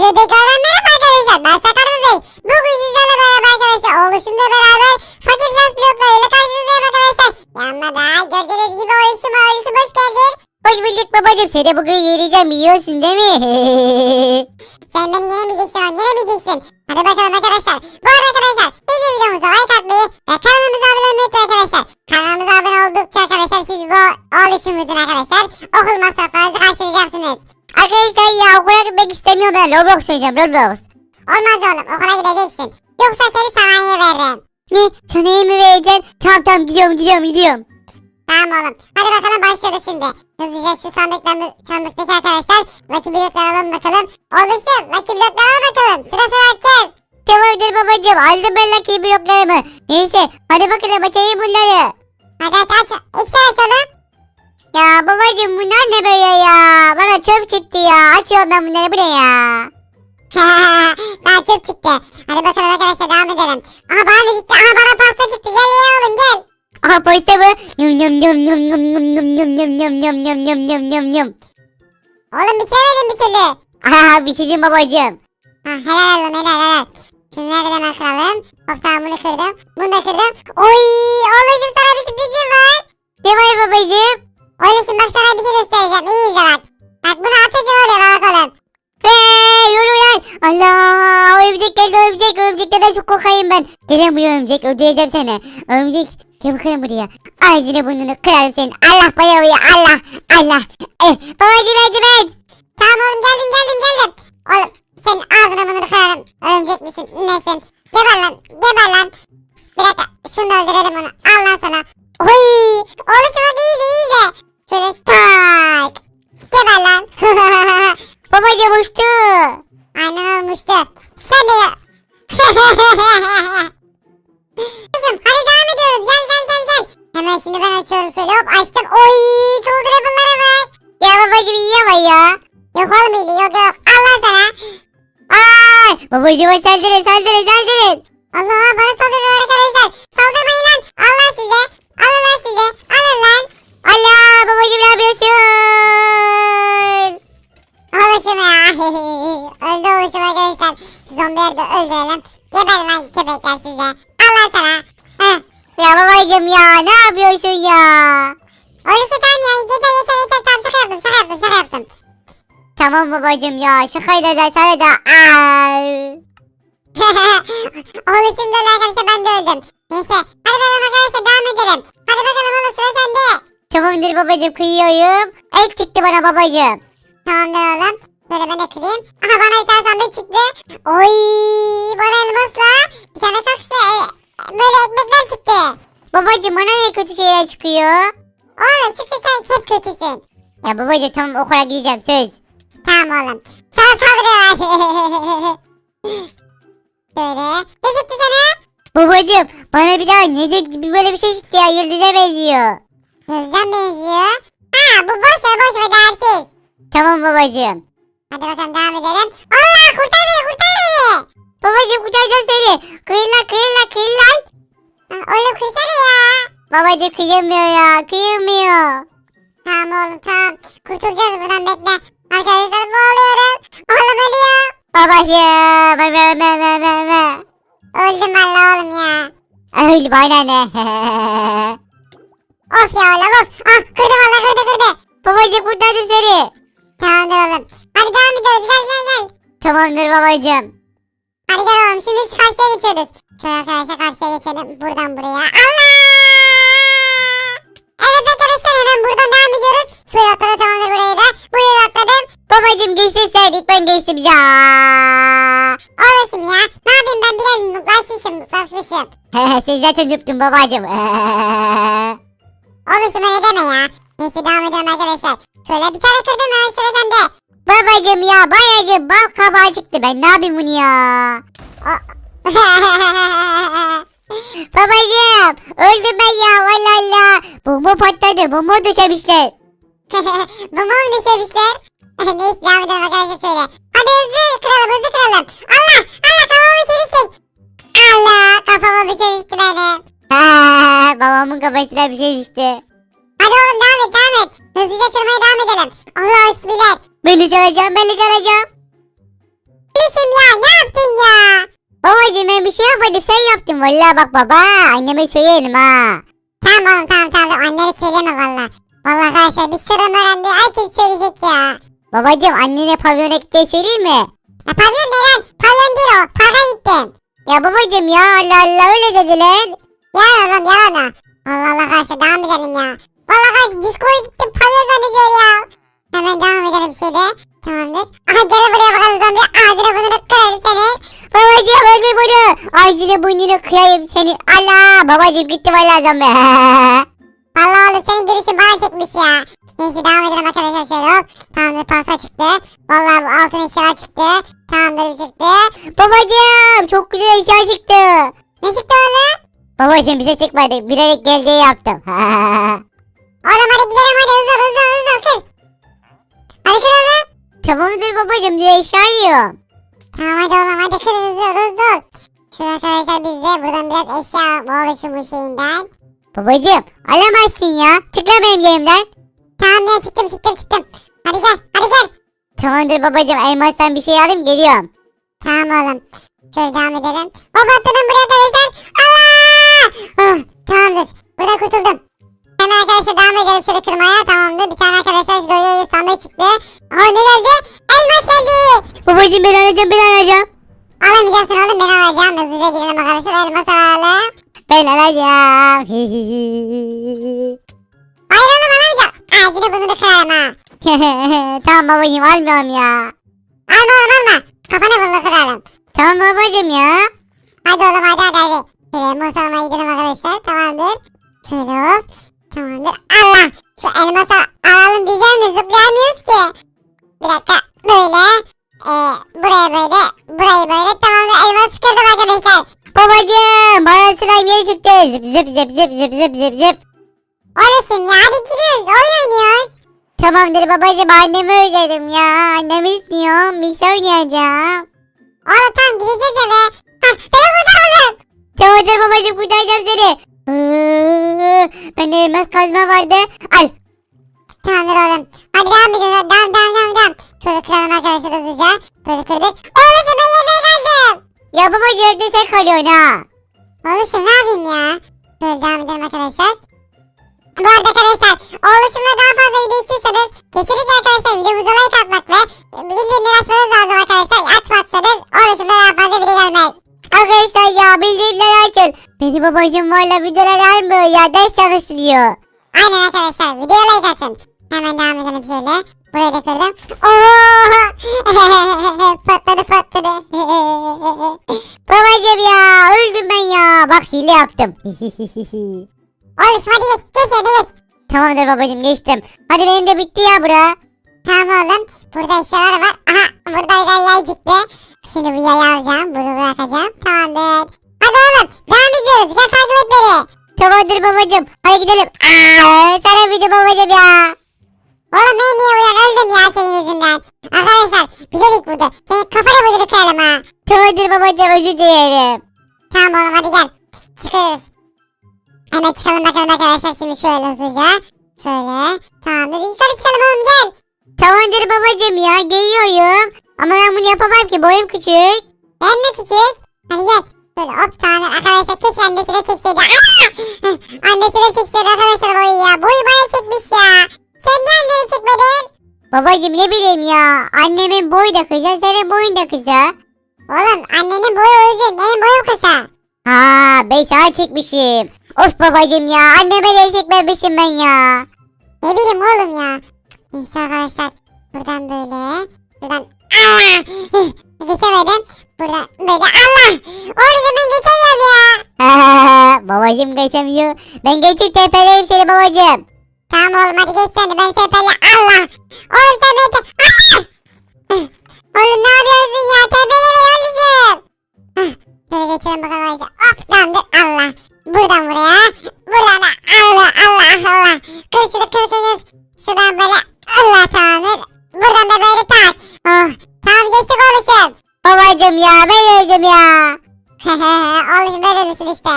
Size tekrardan merhaba arkadaşlar. Ben Sakar Bey. Bugün sizlerle beraber arkadaşlar oluşumla beraber fakir şans bloklarıyla karşınızdayım arkadaşlar. Yanına da gördüğünüz gibi oluşum oluşum hoş geldin. Hoş bulduk babacım. Seni bugün yeneceğim biliyorsun değil mi? Sen beni yenemeyeceksin oğlum yenemeyeceksin. Hadi bakalım arkadaşlar. Bu arada arkadaşlar bizim videomuza like atmayı ve kanalımıza abone olmayı unutmayın arkadaşlar. Kanalımıza abone oldukça arkadaşlar siz bu oluşumumuzun arkadaşlar okul masraflarınızı karşılayacaksınız. Arkadaşlar ya okula gitmek istemiyorum ben. Roblox oynayacağım Roblox. Olmaz oğlum okula gideceksin. Yoksa seni sanayiye veririm. Ne? Sana iyi mi vereceksin? Tamam tamam gidiyorum gidiyorum gidiyorum. Tamam oğlum. Hadi bakalım başlıyoruz şimdi. Hızlıca şu sandıklarını, sandıktaki arkadaşlar Lucky blokları alalım bakalım. Oluşum Lucky blokları al bakalım. Sıra sıra açacağız. Tamamdır babacım. Aldım ben lucky bloklarımı. Neyse hadi bakalım açayım bunları. Hadi aç aç. Babacım bunlar ne böyle ya? Bana çöp çıktı ya. Açıyorum ben bunları bu ne ya? Daha çok çıktı. Hadi bakalım arkadaşlar devam edelim. Aha bana ne çıktı? Aha bana pasta çıktı. Gel ye oğlum gel. Aha posta mı? Yum yum yum yum yum yum yum yum yum yum yum yum yum yum yum yum. Oğlum bitiremedim bir türlü. Aha bitirdim babacım. Ha helal oğlum helal helal. Da hemen kıralım. Hop tamam bunu kırdım. Bunu da kırdım. Oy oğlum sana bir sürprizim var. Ne var babacım? Oğlum bak sana bir şey göstereceğim. İyi izle bak. Bak bunu atınca oluyor bak bakalım. Hey yürü lan. Allah örümcek geldi örümcek. Örümceklerden çok korkayım ben. Gelen buraya örümcek öldüreceğim seni. Örümcek gel bakalım buraya. Ağzını burnunu kırarım senin. Allah bana uyuyor Allah Allah. Eh, babacım yardım et. Tamam oğlum geldim geldim geldim. Oğlum senin ağzına bunu kırarım. Örümcek misin nesin? Babacıma saldırın saldırın saldırın. Allah bana saldırıyor arkadaşlar. Saldırmayın lan. Al lan size. Alın lan size. Alın lan. Allah babacım ne yapıyorsun? Oluşum ya. Öldü oluşum arkadaşlar. Zombileri de öldürelim. Geber lan köpekler size. Al lan sana. Heh. Ya babacım ya ne yapıyorsun ya? Oluşu tamam ya. Yeter yeter yeter. Tamam şaka yaptım şaka yaptım şaka yaptım. Tamam babacım ya şakayla da sana da ay. Oluşum da arkadaşlar ben de öldüm. Neyse. Hadi bakalım arkadaşlar devam edelim. Hadi bakalım oğlum sıra sende. Tamamdır babacım kıyıyorum. Et çıktı bana babacım. Tamamdır oğlum. Böyle ben de kırayım. Aha bana bir tane sandık çıktı. Oy bana elmasla bir tane taksi e, böyle ekmekler çıktı. Babacım bana ne kötü şeyler çıkıyor? Oğlum çünkü sen hep kötüsün. Ya babacım tamam okula gideceğim söz. Tamam oğlum. Sana saldırıyorlar. böyle. Ne çıktı sana? Babacım bana bir daha ne de böyle bir şey çıktı ya yıldıza benziyor. Yıldızdan benziyor. Ha bu boş ver boş ver değersiz. Tamam babacım. Hadi bakalım devam edelim. Allah kurtar beni kurtar beni. Babacım kurtaracağım seni. Kıyın lan kıyın lan kıyın lan. Oğlum kursana ya. Babacım kıyamıyor ya kıyamıyor. Tamam oğlum tamam. Kurtulacağız buradan bekle. Arkadaşlar boğuluyorum. Oğlum ölüyor. Babacım. Be be be be be be. Öldüm valla oğlum ya. Bana ne? Of ya oğlum of. Ah kırdı valla kırdı kırdı. babacım kurtardım seni. Tamamdır oğlum. Hadi devam ediyoruz gel gel gel. Tamamdır babacım. Hadi gel oğlum şimdi biz karşıya geçiyoruz. Şöyle arkadaşlar karşıya geçelim. Buradan buraya. Allah! Evet arkadaşlar hemen buradan devam ediyoruz. Şöyle atladı tamamdır burayı da. Buraya da atladım. Babacım ilk ben geçtim ya. Oğlum ya. Ne yapayım ben biraz nuklaşmışım nuklaşmışım. Sen zaten yıktın babacım. Oğlum öyle deme ya. Neyse devam edelim arkadaşlar. Şöyle bir tane kırdım hemen sıra sende. babacım ya bayacım bal kabağı çıktı ben ne yapayım bunu ya. Babacım öldüm ben ya valla Allah. Bomba patladı bomba düşemişler. Bu mu düşemişler? Neyse devam edelim arkadaşlar şöyle. Hadi hızlı kıralım hızlı kıralım. Allah Allah kafama bir şey düşecek. Allah kafama bir şey düştü benim. Babamın kafasına bir şey düştü. Hadi oğlum devam et devam et. Hızlıca kırmaya devam edelim. Allah bismillah. Ben de çalacağım ben de çalacağım. oğluşum ya ne yaptın ya? Babacım ben bir şey yapmadım sen yaptın vallahi bak baba anneme söyleyelim ha. Tamam oğlum tamam tamam annene söyleme valla. Valla arkadaşlar biz sıram öğrendi herkes söyleyecek ya. Babacım annene pavyona gittiğini söyleyeyim mi? Ya pavyon ne lan? Pavyon değil o. Parka gittim. Ya babacım ya Allah Allah öyle dediler. Yalan oğlum yalan o. Allah Allah arkadaşlar devam edelim ya. Valla arkadaşlar diskoya gittim pavyon zannediyor ya. Hemen devam edelim şöyle. Tamamdır. Aha gel buraya bakalım zombi. Ağzına burnunu kırarım seni. Babacım öldür bunu. Ağzını burnunu kıyayım seni. Allah babacım gitti vallahi zombi. Valla oğlum senin görüşün bana çekmiş ya. Neyse devam edelim arkadaşlar şöyle hop. Tamamdır pasta çıktı. Valla bu altın eşyalar çıktı. Tamamdır çıktı. babacım çok güzel eşya çıktı. Ne çıktı oğlum? Babacım bize çıkmadı. Bilerek gel diye yaptım. Oğlum hadi gidelim hadi hızlı hızlı hızlı kır. Hadi kır oğlum. Tamamdır babacım diye eşya yiyorum. Tamam hadi oğlum hadi kır hızlı hızlı. Şöyle arkadaşlar biz de buradan biraz eşya oluşumu şeyinden. Babacım alamazsın ya. Çık lan benim yerimden. Tamam ya çıktım çıktım çıktım. Hadi gel hadi gel. Tamamdır babacım elmastan bir şey alayım geliyorum. Tamam oğlum. Şöyle devam edelim. Hop atladım buraya arkadaşlar. Allah! Oh, tamamdır. Buradan kurtuldum. Hemen arkadaşlar devam edelim şöyle kırmaya. Tamamdır. Bir tane arkadaşlar gördüğünüz sandık çıktı. Aa ne geldi? Elmas geldi. Babacım ben alacağım ben alacağım. Alamayacaksın oğlum ben alacağım. Hızlıca gidelim arkadaşlar. Elmas alalım. Ben alacağım. Hayır oğlum alamayacağım. Ağzını burnunu kırarım ha. tamam babacım almıyorum ya. Alma oğlum alma. Kafana burnunu kırarım. Tamam babacım ya. Hadi oğlum hadi hadi hadi. Şöyle elmas almaya gidelim arkadaşlar. Tamamdır. Şöyle hop. Tamamdır. Allah. Şu elması alalım diyeceğim de zıplayamıyoruz ki. Bir dakika. Böyle. Ee, buraya böyle. Burayı böyle. Tamamdır. Elması kırdım arkadaşlar. Babacım bana slime yeri çıktı. Zıp zıp zıp zıp zıp zıp zıp zıp. Oğlum ya hadi giriyoruz. Oyun oynuyoruz. Tamamdır babacım annemi özledim ya. Annemi istiyorum. Bilgisayar oynayacağım. Oğlum tamam gireceğiz eve. Hah beni kurtaralım. Tamamdır babacım kurtaracağım seni. Bende elmas kazma vardı. Al. Tamamdır oğlum. Hadi devam ediyoruz. Devam devam devam devam. Şöyle kıralım arkadaşlar hızlıca. Böyle kırdık. Oğlum ben yerine geldim. Ya babacım evde sen kalıyorsun ha. Oğlum ne yapayım ya? Böyle devam edelim arkadaşlar. Bu arada arkadaşlar oğluşumla daha fazla video istiyorsanız kesinlikle arkadaşlar videomuza like atmak ve bildirimleri açmanız lazım arkadaşlar. Açmazsanız oğluşumda daha fazla video gelmez. Arkadaşlar ya bildirimleri açın. Benim babacım valla videolar almıyor ya. Ders çalıştırıyor. Aynen arkadaşlar videoya like atın. Hemen devam edelim şöyle. Burayı da kırdım. Oo! patladı patladı. Babacım ya öldüm ben ya. Bak hile yaptım. Oğluşum hadi geç geç hadi geç. Tamamdır babacım geçtim. Hadi benim de bitti ya bura. Tamam oğlum. Burada eşyalar var. Aha burada yay, yay çıktı. Şimdi bu yayı alacağım. Bunu bırakacağım. Tamamdır. Hadi oğlum devam ediyoruz. Gel takip et beni. Tamamdır babacım. Hadi gidelim. Aa, sana video babacım ya. Oğlum ben niye uyan öldüm ya senin yüzünden. Arkadaşlar bilerek vurdu. Senin kafana vurdu kırarım ha. Tamamdır babacım özür dilerim. Tamam oğlum hadi gel. Çıkıyoruz. Hemen çıkalım bakalım arkadaşlar şimdi şöyle hızlıca. Şöyle. Tamamdır yukarı çıkalım oğlum gel. Tamamdır babacım ya geliyorum. Ama ben bunu yapamam ki boyum küçük. Ben de küçük. Hadi gel. Böyle hop tamam arkadaşlar keşke annesine çekseydi. Aa! annesine çekseydi arkadaşlar boyu ya. Boyu baya çekmiş ya. Sen niye anneni çekmedin? Babacım ne bileyim ya. Annemin boyu da kısa senin boyun da kısa. Oğlum annenin boyu uzun benim boyum kısa. Ha ben sana çekmişim. Of babacım ya anneme de çekmemişim ben ya. Ne bileyim oğlum ya. Neyse arkadaşlar. Buradan böyle. Buradan Allah. Geçemedim. Buradan böyle Allah. Oğlum ben geçemiyorum ya. babacım geçemiyor. Ben geçip tepeleyim seni babacım. Tamam oğlum hadi geç sen de ben tepeli Allah. Oğlum sen beni te- Allah. Oğlum ne yapıyorsun ya? Tepeli beni oğlum. Böyle geçelim bakalım ayrıca. Hop tamamdır Allah. Buradan buraya. Buradan da Allah Allah Allah. Kır şunu kır kır kır. Şuradan böyle Allah tamamdır. Buradan da böyle tak. Oh. Tamam geçtik oğlum. Babacım ya ben öldüm ya. oğlum böyle misin işte.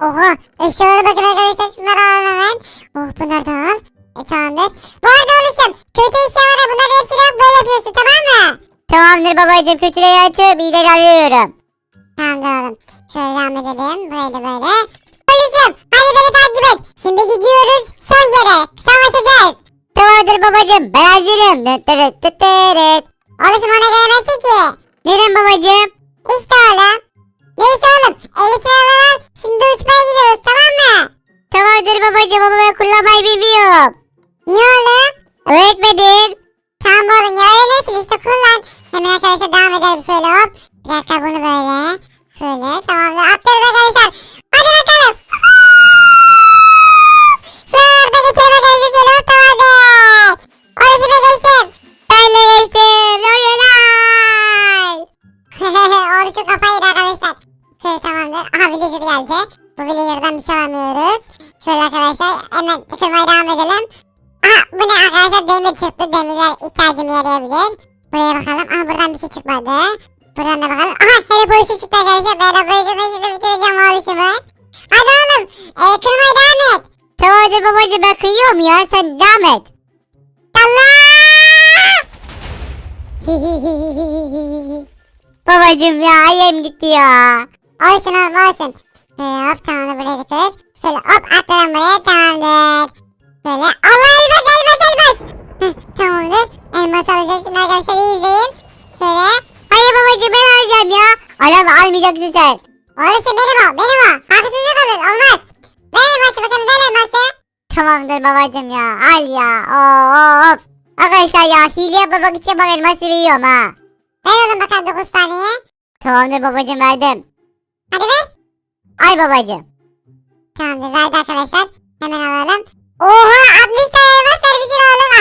Oha. Eşyalara bakın arkadaşlar şunları alalım hemen. Oh bunları da al. E tamamdır. Bu arada oğlum kötü eşyalara bunların hepsini bak böyle yapıyorsun tamam mı? Tamamdır babacım kötüleri açıp iyileri arıyorum. Tamamdır oğlum. Şöyle devam edelim. Da böyle. Oğlum hadi beni takip et. Şimdi gidiyoruz son yere. Savaşacağız. Tamamdır babacım ben hazırım. Dıt dırıt dıt dırıt. Oğlum ona gelemezsin ki. Neden babacım? İşte oğlum. Neyse oğlum. Elektrikler Şimdi uçmaya gidiyoruz tamam mı? Tamamdır babacım ama ben kullanmayı bilmiyorum. Niye oğlum? Öğretmedin. Tamam oğlum ya öğrenirsin işte kullan. Hemen arkadaşlar devam edelim şöyle hop. Bir dakika bunu böyle. Şöyle tamamdır atlıyoruz arkadaşlar. Hadi bakalım. Şurada geçelim arkadaşlar kıyıyorum ya sen devam et. Allah! Babacım ya ayım gitti ya. olsun oğlum olsun. Şöyle hop tamamdır buraya dikkat. Şöyle hop atladım buraya tamamdır. Şöyle Allah elmas elmas elmas. Heh, tamamdır. Elmas alacağız şimdi arkadaşlar iyi izleyin. Şöyle. Hayır babacım ben alacağım ya. Araba almayacaksın sen. Orası benim o benim o. Haksızlık olur olmaz. Ver elması bakalım ver elması. Tamamdır babacım ya al ya. Oo, of. Arkadaşlar ya hile yapmamak için bak elması veriyorum ha. Ver oğlum bakalım 9 saniye. Tamamdır babacım verdim. Hadi ver. Ay babacım. Tamamdır verdi arkadaşlar. Hemen alalım. Oha 60 tane elmas vermişsin oğlum.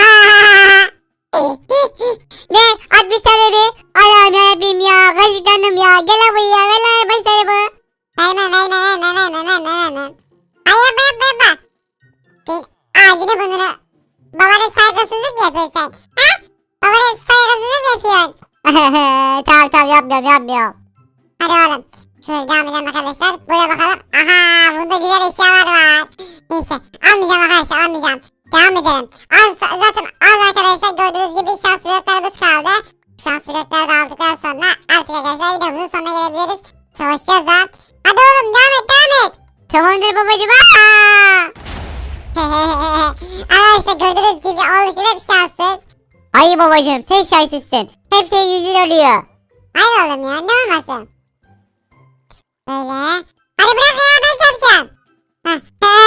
Ne 60 tane mi? Allah'ım yarabbim ya. Gazıklandım ya. Gel lan buraya. Ver lan elmaslarımı. Verme verme verme verme verme verme. Ay yapma yapma yapma. Sen ağzını burnunu. Babana saygısızlık mı yapıyorsun sen? Ha? Babana saygısızlık mı yapıyorsun? tamam tamam yapmıyorum yapmıyorum. Hadi oğlum. Şöyle devam edelim arkadaşlar. Buraya bakalım. Aha bunda güzel eşyalar var. Neyse almayacağım arkadaşlar almayacağım. Devam edelim. Az, zaten az arkadaşlar gördüğünüz gibi şans bloklarımız kaldı. Şans blokları da aldıktan sonra artık arkadaşlar videomuzun sonuna gelebiliriz. Savaşacağız da. Hadi oğlum devam et devam et. Tamamdır babacım. Aa! Arkadaşlar gördüğünüz gibi oluşum hep şanssız. Hayır babacım sen şanslısın. Hep senin yüzün oluyor. Hayır oğlum ya ne olmasın. Böyle. Hadi bırak ya ben. Bir dakika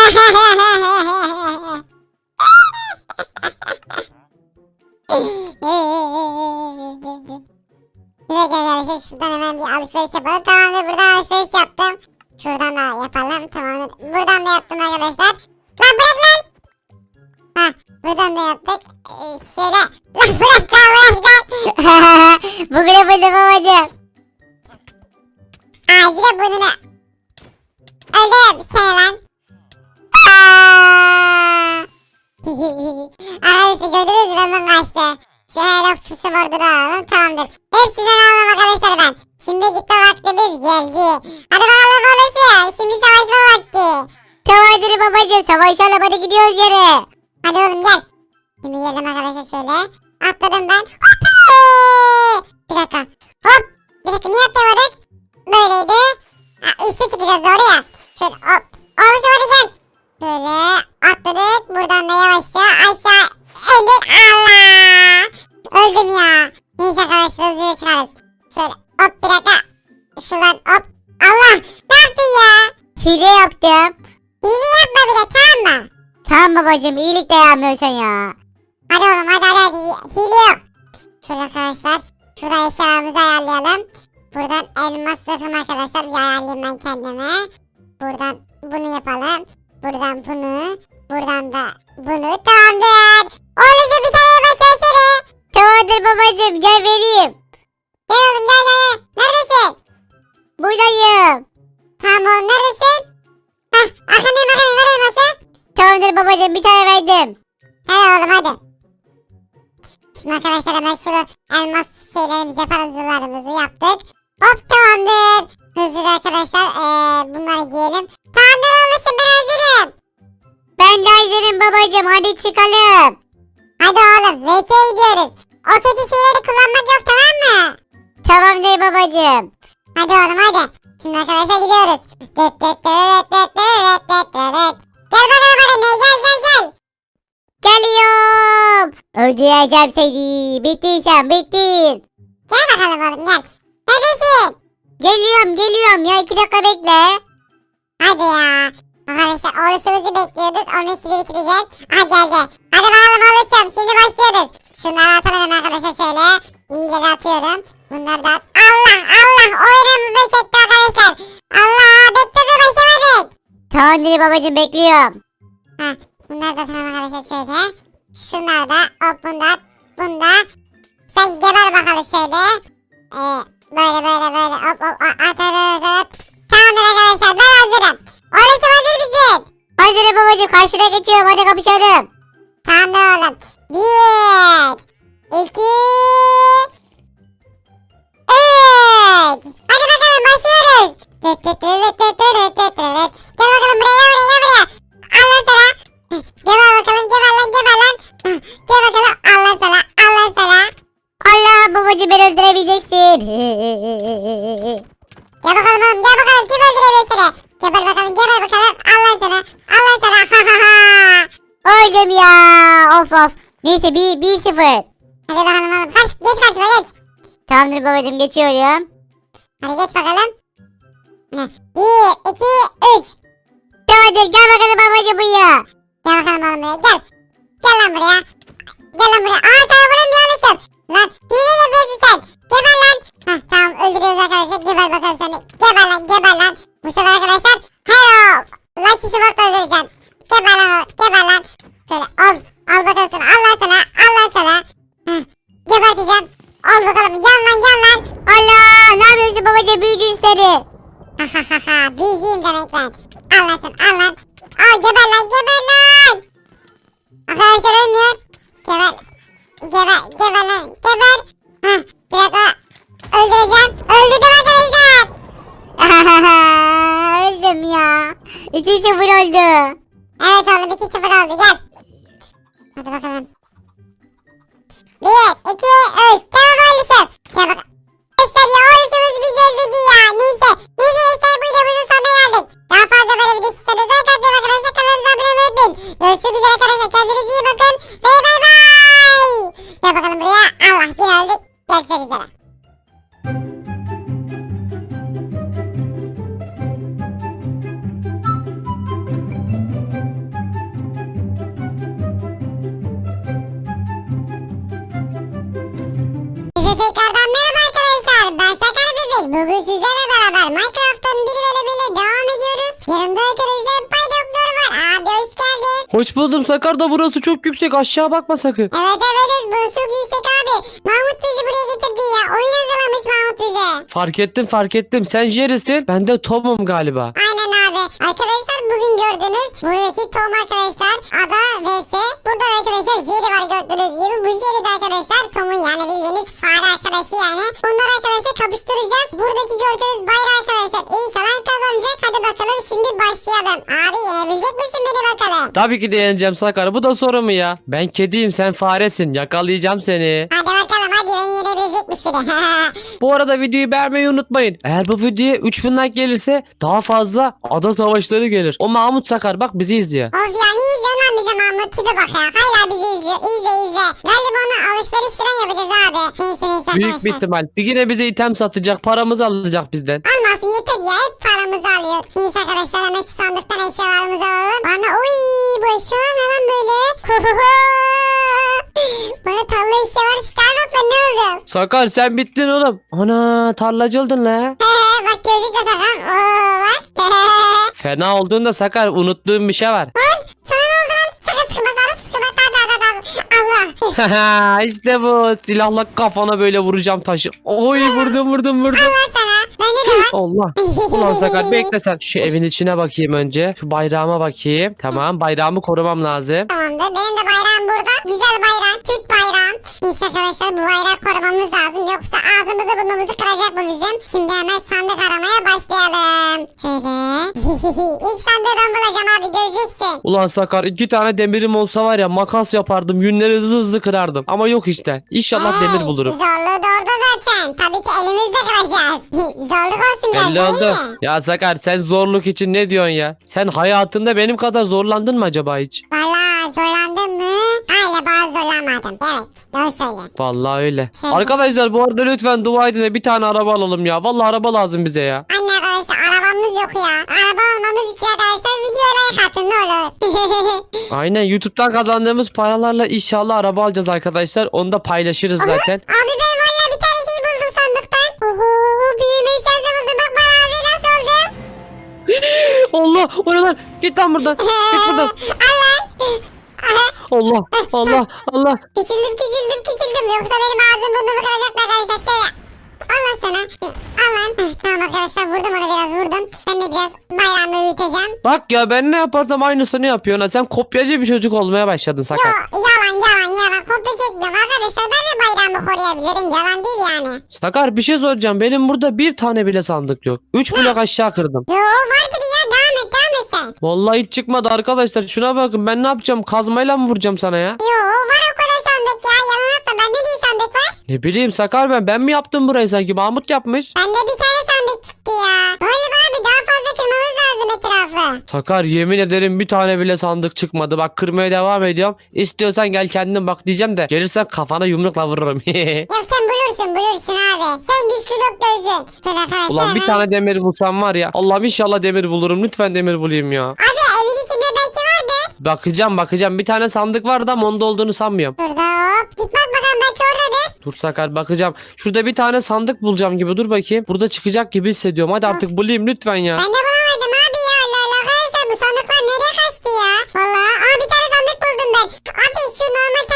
arkadaşlar şuradan hemen bir alışveriş yapalım. Tamamdır buradan alışveriş yaptım. Şuradan da yapalım. Tamamdır. Buradan da yaptım arkadaşlar. Lan bırak lan. Ha buradan da yaptık. Ee, şöyle. Lan bırak lan bırak lan. Bugün buldum babacım. Ağzına burnunu. Öldürürüm seni lan. Aa! Arkadaşlar gördünüz hemen kaçtı. Şu hello fısı vurdu da alalım tamamdır. Hepsinden alalım arkadaşlar ben. Şimdi gitme vaktimiz geldi. Hadi bakalım oluşu. Şimdi savaşma vakti. Tamamdır babacım savaşlarla hadi gidiyoruz yere. Hadi oğlum gel. Şimdi geldim arkadaşlar şöyle. Atladım ben. Hoppi! Bir dakika. Hop. Bir dakika niye atlayamadık? Böyleydi. Ha, üste çıkacağız doğru ya. Şöyle hop. Oluşum hadi gel. Böyle atladık. Buradan da yavaşça aşağı indik. Allah. Öldüm ya. Neyse arkadaşlar hızlıca çıkarız. Şöyle hop bir dakika. Şuradan hop. Allah. Ne yaptın ya? Hile yaptım. Hile yapma bile tamam mı? Tamam babacım iyilik de yapmıyorsun ya. Hadi oğlum hadi hadi hadi. Hile yok. Şöyle arkadaşlar. Şurada eşyalarımızı ayarlayalım. Buradan elmas zırhım arkadaşlar. Bir ayarlayayım ben kendime. Buradan bunu yapalım. Buradan bunu. Buradan da bunu. Tamamdır. Oğlum bir tane elmas versene. Tamamdır babacım gel vereyim. Gel oğlum gel gel gel. Neredesin? Buradayım. Tamam oğlum neredesin? Hah arkandayım arkandayım ver elması. Tamamdır babacım bir tane verdim. Hadi oğlum hadi. Şimdi arkadaşlar hemen şunu elmas şeylerimizi yaparız zırhlarımızı yaptık. Hop tamamdır. Hızlıca arkadaşlar ee, bunları giyelim. Tamamdır oluşum ben hazırım. Ben de hazırım babacım hadi çıkalım. Hadi oğlum VS'ye gidiyoruz. o kötü şeyleri kullanmak yok tamam mı? Tamamdır babacım. Hadi oğlum hadi. Şimdi arkadaşlar gidiyoruz. Dıt dıt dırırıt dıt Öldüreceğim seni. Bittin sen bittin. Gel bakalım oğlum gel. Neredesin? Geliyorum geliyorum ya iki dakika bekle. Hadi ya. Arkadaşlar oruçumuzu bekliyorduk. Onun işini bitireceğiz. Aha geldi. Hadi bakalım oruçum. Şimdi başlıyoruz. Şunları atalım arkadaşlar şöyle. İyileri atıyorum. Bunları da at. Allah Allah. Oyunum bu çekti arkadaşlar. Allah bekledi başlamadık. Tamamdır babacım bekliyorum. Bunları da atalım arkadaşlar şöyle. Şunları da hop bunu da at. Bunu da. Sen geber bakalım şöyle. Ee, böyle böyle böyle hop hop at at at at. Tamamdır arkadaşlar ben hazırım. Oruçum hazır mısın? Hazırım babacım karşına geçiyorum hadi kapışalım. Tamamdır oğlum. Bir, iki, 0. Hadi bakalım oğlum kaç geç karşıma geç. Tamamdır babacım geçiyorum. Hadi geç bakalım. 1, 2, 3. Tamamdır gel bakalım babacım buraya. Gel bakalım oğlum buraya gel. Gel lan buraya. Gel lan buraya. Aa sana vurun yanlışım. Lan hile yapıyorsun sen. Geber lan. Hah tamam öldürüyoruz arkadaşlar. Geber bakalım seni. Geber lan geber lan. Bu sefer arkadaşlar. Hello. Lucky Sword öldüreceğim. Geber lan. Geber lan. Hoş buldum Sakar da burası çok yüksek aşağı bakma sakın. Evet evet burası çok yüksek abi. Mahmut bizi buraya getirdi ya. Oyun hazırlamış Mahmut bize. Fark ettim fark ettim sen Jerry'sin ben de Tom'um galiba. Aynen abi. Arkadaşlar bugün gördünüz. Buradaki Tom arkadaşlar. Ada vs. Burada da arkadaşlar Jerry var gördüğünüz gibi. Bu Jerry de arkadaşlar Tom'un yani bildiğiniz fare arkadaşı yani. Bunları arkadaşlar kapıştıracağız. Buradaki gördüğünüz bayrağı arkadaşlar. İlk alan kazanacak. Hadi bakalım şimdi başlayalım. Abi yenebilecek misin beni bakalım? Tabii ki de yeneceğim Sakar bu da soru mu ya? Ben kediyim sen faresin yakalayacağım seni. Hadi bakalım hadi beni yenebilecekmiş bir de. Bu arada videoyu beğenmeyi unutmayın. Eğer bu videoya 3000 like gelirse daha fazla ada savaşları gelir. O Mahmut Sakar bak bizi izliyor. of ya ne izliyorsun lan bize Mahmut tipe bak ya. Hala bizi izliyor. İzle izle. Galiba ona alışveriş falan yapacağız abi. Neyse neyse Büyük bir ihtimal. Bir yine bize item satacak paramızı alacak bizden. Almasın yeter ya hep paramızı alıyor. Neyse arkadaşlar hemen şu sandıktan eşyalarımızı alalım. Bana uy bu eşyalar ne lan böyle? Bana tarla eşyaları çıkarmak ben ne oldu? Sakar sen bittin oğlum. Ana tarlacı oldun la. Hehe bak gözlük de takam. Oo bak. Fena olduğunda Sakar unuttuğum bir şey var. Sana ne oldu lan? Sakın sıkma sana sıkma. Da da da da. Allah. işte bu silahla kafana böyle vuracağım taşı. Oy vurdum vurdum vurdum. Allah sana. Bende de var. Allah. Ulan Sakar bekle sen. Şu evin içine bakayım önce. Şu bayrağıma bakayım. Tamam bayrağımı korumam lazım. Tamamdır. Benim de bayrağım burada. Güzel bayrağım. Türk bayrağım. Neyse arkadaşlar bu bayrağı korumamız lazım. Yoksa ağzımızı burnumuzu kıracak bu bizim. Şimdi hemen sandık aramaya başlayalım. Şöyle. İlk sandığı ben bulacağım abi göreceksin. Ulan Sakar iki tane demirim olsa var ya makas yapardım. Yünleri hızlı hızlı kırardım. Ama yok işte. İnşallah Hey, demir bulurum. Zorluğu orada zaten. Tabii ki elimizle kıracağız. Zorluk olsun biraz Belli değil oldu. mi? Ya Sakar sen zorluk için ne diyorsun ya? Sen hayatında benim kadar zorlandın mı acaba hiç? Valla zorlandın mı? Hayır bazı zorlanmadım. Evet doğru söyle. Vallahi öyle. Şey- Arkadaşlar bu arada lütfen dua edin de bir tane araba alalım ya. Vallahi araba lazım bize ya. Anne arkadaşlar arabamız yok ya. Araba almamız için arkadaşlar videoya like atın ne olur. Aynen YouTube'dan kazandığımız paralarla inşallah araba alacağız arkadaşlar. Onu da paylaşırız zaten. Abi Allah o ne lan? Git lan buradan. Git buradan. Allah. Allah Allah. Küçüldüm küçüldüm küçüldüm. Yoksa benim ağzım burnumu kıracaklar arkadaşlar. Şöyle. Allah sana. Allah. Tamam arkadaşlar vurdum onu biraz vurdum. Ben de biraz bayrağımı büyüteceğim. Bak ya ben ne yaparsam aynısını yapıyorsun. Sen kopyacı bir çocuk olmaya başladın Yo Sakar. yalan yalan yalan. Kopya çekmiyorum arkadaşlar. Ben de bayrağımı koruyabilirim. Yalan değil yani. Sakar bir şey soracağım. Benim burada bir tane bile sandık yok. Üç blok aşağı kırdım. Yo vardır ya. Devam et devam et sen. Vallahi hiç çıkmadı arkadaşlar. Şuna bakın ben ne yapacağım? Kazmayla mı vuracağım sana ya? Yo var o kadar sandık ya. Yalan atma. Bende değil sandık var. Ne bileyim Sakar ben. Ben mi yaptım burayı sanki? Mahmut yapmış. Bende bir tane sandık çıktı ya. Galiba abi daha fazla kırmamız lazım etrafı. Sakar yemin ederim bir tane bile sandık çıkmadı. Bak kırmaya devam ediyorum. İstiyorsan gel kendin bak diyeceğim de. Gelirsen kafana yumrukla vururum. Ya sen bulursun bulursun abi. Sen güçlü doktorsun. Şöyle arkadaşlar Ulan bir hemen. tane demir bulsam var ya. Allah'ım inşallah demir bulurum. Lütfen demir bulayım ya. Abi evin içinde belki vardır. Bakacağım bakacağım. Bir tane sandık vardı ama onda olduğunu sanmıyorum. Burada hop. Git bak bakalım belki oradadır. Dur Sakar bakacağım. Şurada bir tane sandık bulacağım gibi. Dur bakayım. Burada çıkacak gibi hissediyorum. Hadi artık bulayım lütfen ya. Ben de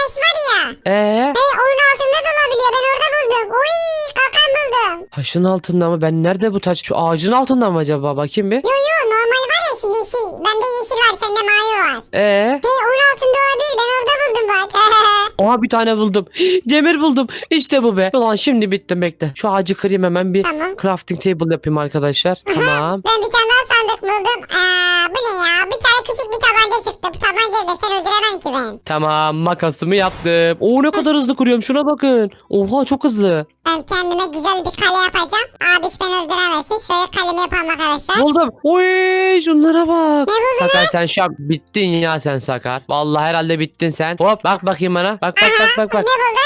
taş var ya. Ee? Hey onun altında da olabiliyor. Ben orada buldum. Uy kalkan buldum. Taşın altında mı? Ben nerede bu taş? Şu ağacın altında mı acaba? Bakayım bir. Yo yo normal var ya şu yeşil. Bende yeşil var sende mavi var. Ee? Hey onun altında olabilir. Ben orada buldum bak. Oha bir tane buldum. Demir buldum. İşte bu be. Ulan şimdi bittim bekle. Şu ağacı kırayım hemen bir Tamam. crafting table yapayım arkadaşlar. Tamam. Ben bir tane daha sandık buldum. Aa, bu ne ya? Bir tane tabancayı da sen öldüremem ki ben. Tamam makasımı yaptım. Oo ne kadar hızlı kırıyorum şuna bakın. Oha çok hızlı. Ben kendime güzel bir kale yapacağım. Abiş beni öldüremesin. Şöyle kalemi yapalım arkadaşlar. Buldum. Oy şunlara bak. Ne buldun Sakar sen şu an bittin ya sen Sakar. Vallahi herhalde bittin sen. Hop bak bakayım bana. Bak bak bak bak bak. Ne buldun?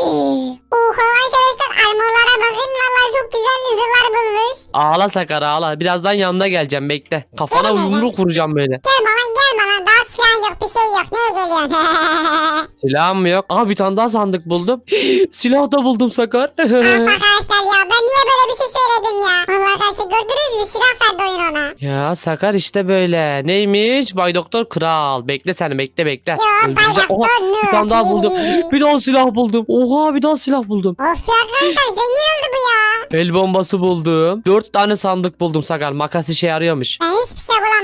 Oha arkadaşlar armorlara bakın. Vallahi çok güzel zırhlar bulmuş. Ağla Sakar ağla. Birazdan yanına geleceğim bekle. Kafana Gelmeyeceğim. yumruk vuracağım böyle. Gel bana gel bana. Daha silah yok bir şey yok. Neye geliyorsun? Silahım mı yok? Aa bir tane daha sandık buldum. Silah da buldum Sakar. Of arkadaşlar ya ben niye böyle bir şey söyledim ya? Vallahi arkadaşlar gördünüz mü silah verdi oyun ona. ya Sakar işte böyle. Neymiş? Bay Doktor Kral. Bekle sen bekle bekle. Öldüreceğim. Bay Oha, Doktor bir tane daha buldum. Bir daha silah buldum. Oha bir daha silah buldum. Of ya arkadaşlar zengin oldu bu ya. El bombası buldum. Dört tane sandık buldum Sakar. Makas işe yarıyormuş. Ben hiçbir şey bulamadım.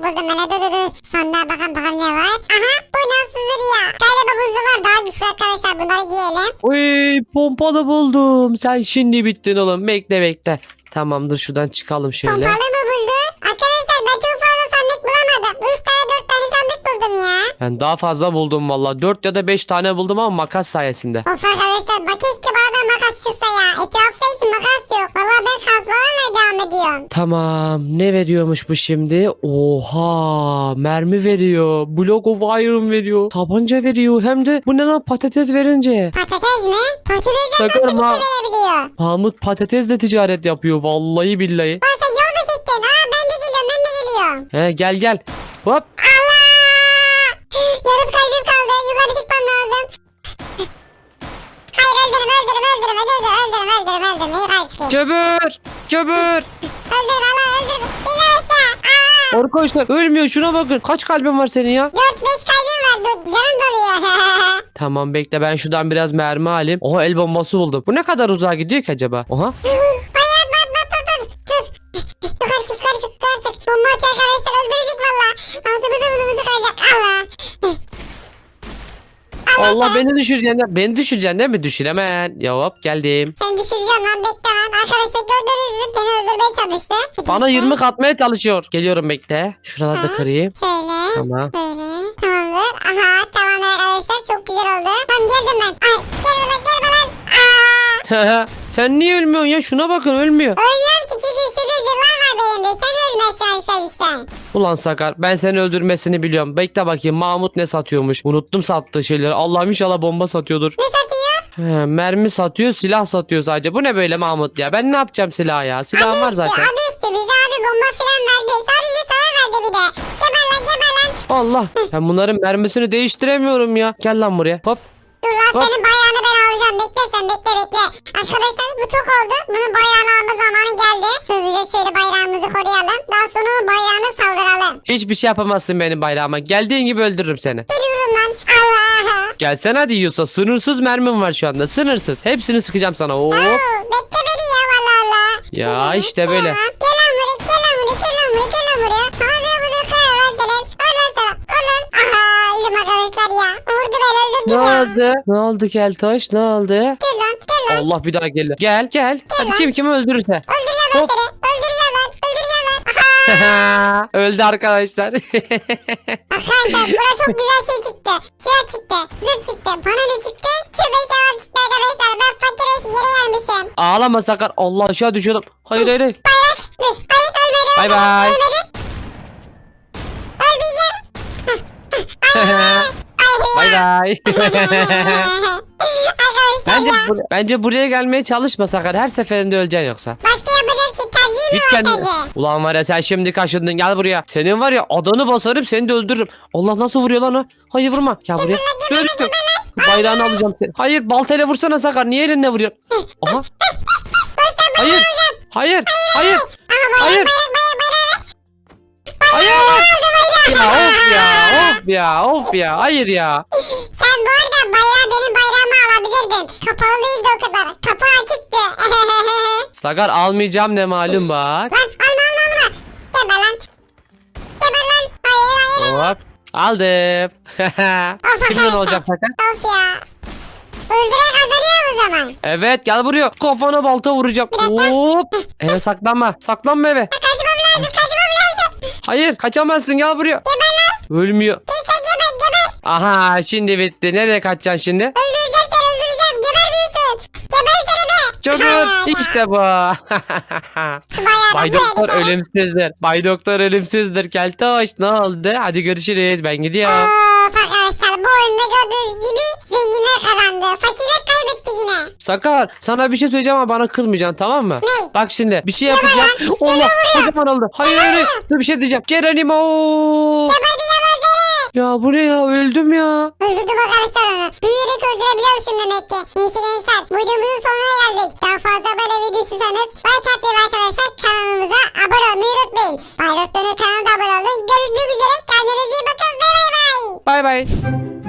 Buldum ben. Dur dur dur. Sandığa bakalım bakalım ne var. Aha bu nasıldır ya. Galiba buzlular daha güçlü arkadaşlar. Bunları giyelim. Oy pompa da buldum. Sen şimdi bittin oğlum. Bekle bekle. Tamamdır şuradan çıkalım şöyle. Pompalı mı buldun? Arkadaşlar ben çok fazla sandık bulamadım. 3 tane 4 tane sandık buldum ya. Ben daha fazla buldum valla. 4 ya da 5 tane buldum ama makas sayesinde. Of arkadaşlar bak keşke bana makas çıksa ya. Etrafta hiç makas yok. Valla ben kazmalarla devam ediyorum. Tamam. Ne veriyormuş bu şimdi? Oha. Mermi veriyor. Block of iron veriyor. Tabanca veriyor. Hem de bu ne lan patates verince. Patates mi? Patatesden nasıl Sakın bir ha. şey verebiliyor? Mahmut patatesle ticaret yapıyor. Vallahi billahi. Lan sen yol mu çektin? Aa ben de geliyorum ben de geliyorum. He gel gel. Hop. Allah! öldürme öldürme öldürme öldürme öldürme yukarı çıkayım. Kömür. Kömür. Öldürme lan öldürme. İn aşağı. Arkadaşlar ölmüyor şuna bakın. Kaç kalbin var senin ya? 4-5 kalbim var. Canım doluyor. Tamam bekle ben şuradan biraz mermi alayım. Oha el bombası buldum. Bu ne kadar uzağa gidiyor ki acaba? Oha. Bomba arkadaşlar öldürecek valla. Altımızı burnumuzu kayacak. Allah sen. beni düşüreceksin. Beni düşüreceksin değil mi? Düşür hemen. Ya hop geldim. Seni düşüreceğim lan bekle lan. Arkadaşlar gördünüz mü? Beni öldürmeye çalıştı. Bir Bana dakika. 20 katmaya çalışıyor. Geliyorum bekle. Şuraları da kırayım. Şöyle. Tamam. Böyle. Tamamdır. Aha tamamdır arkadaşlar. Çok güzel oldu. Tamam geldim ben. Ay gel lan gel lan. Aa. Sen niye ölmüyorsun ya? Şuna bakın ölmüyor. Ölmüyorum ki çünkü sürü zırhlar var benim de. Sen ölmezsen arkadaşlar. Ulan Sakar ben seni öldürmesini biliyorum. Bekle bakayım Mahmut ne satıyormuş. Unuttum sattığı şeyleri. Allah'ım inşallah bomba satıyordur. Ne satıyor? He, mermi satıyor silah satıyor sadece. Bu ne böyle Mahmut ya? Ben ne yapacağım silah ya? Silahım var zaten. adı üstü. Bize abi bomba falan verdi. Sadece sana verdi bir de. Geber lan geber lan. Allah. Ben bunların mermisini değiştiremiyorum ya. Gel lan buraya. Hop. Dur lan Hop. senin bayrağını ben alacağım. Bekle sen bekle bekle. Arkadaşlar bu çok oldu. Bunun bayrağını alma zamanı geldi. Hızlıca şöyle bayrağımızı koruyalım. Daha sonra bayrağını saldıralım. Hiçbir şey yapamazsın benim bayrağıma. Geldiğin gibi öldürürüm seni. Geliyorum lan. Allah. Gelsen hadi yiyorsa. Sınırsız mermim var şu anda. Sınırsız. Hepsini sıkacağım sana. Hop. Oo, bekle beni ya valla Allah. Ya işte böyle. lan. Ne oldu? Ne oldu Keltoş? Ne oldu? Gel lan gel lan. Allah bir daha geliyor. Gel gel. Hadi kim kimi öldürürse. Öldüreceğim lan Hop. seni. Lan. Lan. Aha. Öldü arkadaşlar. Arkadaşlar buna çok güzel şey çıktı. Silah çıktı. Zırh çıktı. Bana ne çıktı? Tüm eşyalar çıktı arkadaşlar. Ben fakir yere gelmişim. Ağlama Sakar. Allah aşağı düşüyordum. Hayır hayır hayır. Bayrak. Dur. Hayır ölmedim. Bay bay. Ölmedim. Ölmeyeceğim. Bay bay. Arkadaşlar bence, ya. bur- bence buraya gelmeye çalışma Sakar. Her seferinde öleceksin yoksa. Başka yapacak şey tercih mi var kendine. Ulan var ya sen şimdi kaşındın gel buraya. Senin var ya adanı basarım seni de öldürürüm. Allah nasıl vuruyor lan o? Hayır vurma. Gel buraya. Düştüm. Bayrağını alacağım seni. Hayır baltayla vursana Sakar. Niye elinle vuruyorsun? Aha. Hayır. Hayır. Hayır. Hayır. Ya of ya of ya of ya. Hayır ya. Sen bu arada bayrağı benim bayrağımı alabilirdin. Kapalı değildi o kadar. Kapı açıktı. Sakar almayacağım ne malum bak. lan alma alma alma. Geber lan. Geber lan. Hayır hayır. Hop. Aldım. Şimdi ne olacak Sakar? Of ya. Öldüren kazanıyor o zaman. Evet gel buraya. Kafana balta vuracağım. Hop. Eve saklanma. Saklanma eve. Kaçmam lazım kaçmam lazım. Hayır kaçamazsın gel buraya. Geber lan. Ölmüyor. Kimse geber geber. Aha şimdi bitti. Nereye kaçacaksın şimdi? Öldüreceğim seni öldüreceğim. Gebermiyorsun. Gebersene be. Çabuk. İşte bu. Bay Doktor ölümsüzdür. Bay Doktor ölümsüzdür. Keltoş ne oldu? Hadi görüşürüz. Ben gidiyorum. Of arkadaşlar gördüğünüz gibi zenginler kazandı. Fakirler kaybetti yine. Sakar sana bir şey söyleyeceğim ama bana kırmayacaksın tamam mı? Ne? Bak şimdi bir şey yapacağım. Allah kocaman oldu. Hayır. Dur bir şey diyeceğim. Geronimo. Geberdi yemezleri. Ya bu ne ya öldüm ya. Öldürdüm arkadaşlar onu. Büyüyerek öldürebiliyormuşum demek ki. Neyse gençler videomuzun sonuna geldik. Daha fazla böyle video istiyorsanız like atmayı ve arkadaşlar kanalımıza abone olmayı unutmayın. Bay Doktor'un kanalına da abone olun. Görüşmek üzere. Kendinize iyi bakın ve bay bay. Bay bay.